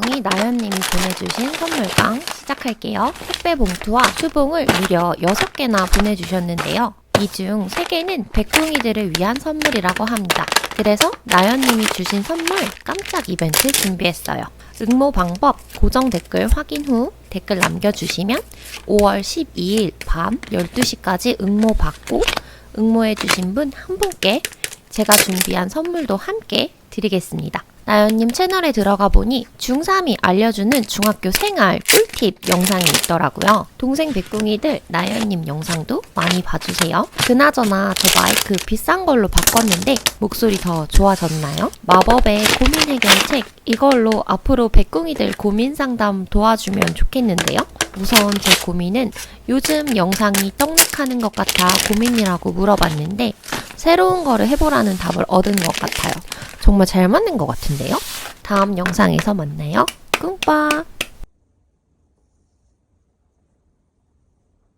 백궁이 나연님이 보내주신 선물방 시작할게요. 택배 봉투와 수봉을 무려 6개나 보내주셨는데요. 이 중 3개는 백궁이들을 위한 선물이라고 합니다. 그래서 나연님이 주신 선물 깜짝 이벤트 준비했어요. 응모 방법 고정 댓글 확인 후 댓글 남겨주시면 5월 12일 밤 12시까지 응모 받고 응모해주신 분 한 분께 제가 준비한 선물도 함께 드리겠습니다. 나연님 채널에 들어가 보니 중3이 알려주는 중학교 생활 꿀팁 영상이 있더라고요. 동생 백궁이들 나연님 영상도 많이 봐주세요. 그나저나 저 마이크 비싼 걸로 바꿨는데 목소리 더 좋아졌나요? 마법의 고민 해결책 이걸로 앞으로 백궁이들 고민 상담 도와주면 좋겠는데요. 우선 제 고민은 요즘 영상이 떡락하는 것 같아 고민이라고 물어봤는데 새로운 거를 해보라는 답을 얻은 것 같아요. 정말 잘 맞는 것 같은데요? 다음 영상에서 만나요. 꿍빠!